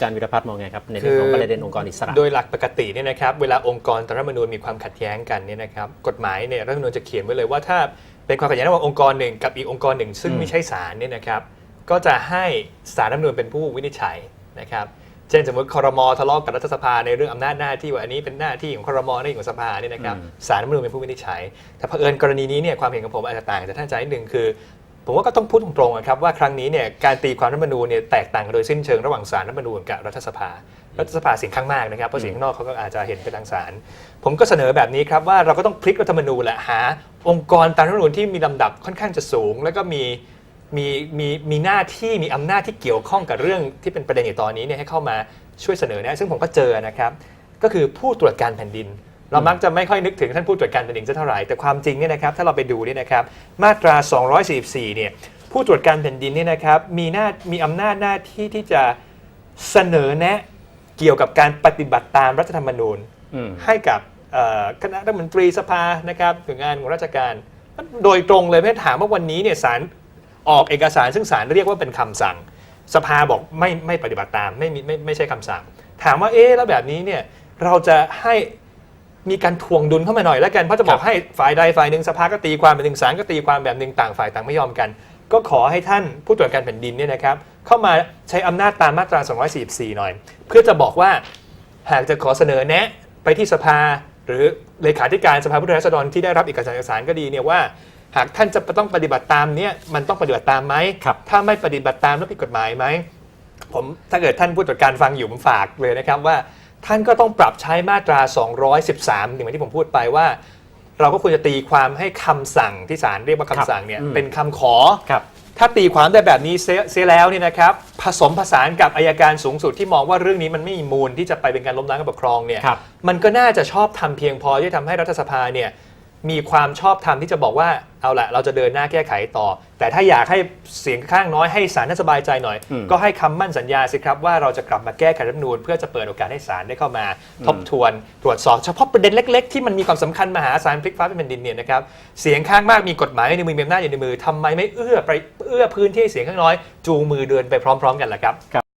อาจารย์วิรพัฒน์มองไงครับในเรื่องของประเด็นองค์กรอิสระ โดยหลักปกติเนี่ยนะครับเวลาองค์กรต่อรัฐธรรมนูญมีความขัดแย้งกันเนี่ยนะครับกฎหมายเนี่ยรัฐธรรมนูญจะเขียนไว้เลยว่าถ้าเป็นความขัดแย้งระหว่างองค์กรหนึ่งกับอีกองค์กรหนึ่ง ซึ่งอืมไม่ใช่ศาลเนี่ยนะครับก็จะให้ศาลรัฐธรรมนูญเป็นผู้วินิจฉัยนะครับเช่นสมมติคอรมอทะเลาะกับรัฐสภาในเรื่องอำนาจหน้าที่ว่าอันนี้เป็นหน้าที่ของคอรมอหน้าที่ของสภาเนี่ยนะครับศาลรัฐธรรมนูญเป็นผู้วินิจฉัย แต่เผอิญกรณีนี้เนี่ยความเห็นของผมอาจจะต่างจากท่านอาจารย์นิดนึงคือ ผมว่าก็ต้องพูดตรงๆนะครับว่าครั้งนี้เนี่ยการตีความรัฐธรรมนูญเนี่ยแตกต่างกันโดยสิ้นเชิงระหว่างศาลรัฐธรรมนูญกับรัฐสภา รัฐสภาเสียงข้างมากนะครับเพราะเสียงข้างนอกเขาก็อาจจะเห็นเป็นทางศาลผมก็เสนอแบบนี้ครับว่าเราก็ต้องพลิกรัฐธรรมนูญแหละหา องค์กรตามรัฐธรรมนูญที่มีลำดับค่อนข้างจะสูง แล้วก็มีมีมีมีหน้าที่มีอำนาจที่เกี่ยวข้องกับเรื่องที่เป็นประเด็นอยู่ตอนนี้เนี่ยให้เข้ามาช่วยเสนอแนะซึ่งผมก็เจอนะครับก็คือผู้ตรวจการแผ่นดิน เรามักจะไม่ค่อยนึกถึงท่านผู้ตรวจการแผ่นดินสักเท่าไหร่แต่ความจริงเนี่ยนะครับถ้าเราไปดูเนี่ยนะครับมาตรา 244 เนี่ยผู้ตรวจการแผ่นดินเนี่ยนะครับมีหน้ามีอำนาจหน้าที่ที่จะเสนอแนะเกี่ยวกับการปฏิบัติตามรัฐธรรมนูญอืมให้กับเอ่อคณะรัฐมนตรีสภานะครับหน่วยงานของราชการ โดยตรงเลยไม่ถามว่าวันนี้เนี่ยศาลออกเอกสารซึ่งศาลเรียกว่าเป็นคำสั่ง สภาบอกไม่ไม่ปฏิบัติตามไม่มีไม่ไม่ใช่คำสั่ง ถามว่าเอ๊ะแล้วแบบนี้เนี่ยเราจะให้ มีการทวงดุลเข้ามาหน่อยแล้วกันเพราะจะบอกให้ฝ่ายใดฝ่ายหนึ่งสภาก็ตีความแบบหนึ่งศาลก็ตีความแบบหนึ่งต่างฝ่ายต่างไม่ยอมกัน ก็ขอให้ท่านผู้ตรวจการแผ่นดินเนี่ยนะครับเข้ามาใช้อำนาจตามมาตรา 244 หน่อย เพื่อจะบอกว่าหากจะขอเสนอแนะไปที่สภา หรือเลขาธิการสภาผู้แทนราษฎรที่ได้รับเอกสารเอกสารก็ดีเนี่ยว่า หากท่านจะต้องปฏิบัติตามเนี่ยมันต้องปฏิบัติตามไหมครับถ้าไม่ปฏิบัติตามแล้วผิดกฎหมายไหมผมถ้าเกิดท่านผู้ตรวจการฟังอยู่ผมฝากเลยนะครับว่า ท่านก็ต้องปรับใช้มาตรา 213อย่างที่ผมพูดไปว่า เราก็ควรจะตีความให้คำสั่งที่ศาลเรียกว่าคำสั่งเนี่ยอืม เป็นคำขอ ครับ ถ้าตีความได้แบบนี้เสียเสียแล้วเนี่ยนะครับผสมผสานกับอายการสูงสุดที่มองว่าเรื่องนี้มันไม่มีมูลที่จะไปเป็นการล้มล้างการปกครองเนี่ยครับ มันก็น่าจะชอบทำเพียงพอที่จะทำให้รัฐสภาเนี่ย มีความชอบธรรมที่จะบอกว่าเอาละเราจะเดินหน้าแก้ไขต่อ แต่ถ้าอยากให้เสียงข้างน้อยให้ศาลท่านสบายใจหน่อย อืมก็ให้คำมั่นสัญญาสิครับว่าเราจะกลับมาแก้ไขรัฐธรรมนูญเพื่อจะเปิดโอกาสให้ศาลได้เข้ามา ทบทวน ตรวจสอบเฉพาะประเด็นเล็ก ๆ ที่มันมีความสำคัญมหาศาลพลิกฟ้าเป็นแผ่นดินเนี่ยนะครับเสียงข้างมากมีกฎหมายในมือมีอำนาจอยู่ในมือทำไมไม่เอื้อไปเอื้อพื้นที่ให้เสียงข้างน้อย จูงมือเดินไปพร้อม ๆ กันล่ะครับ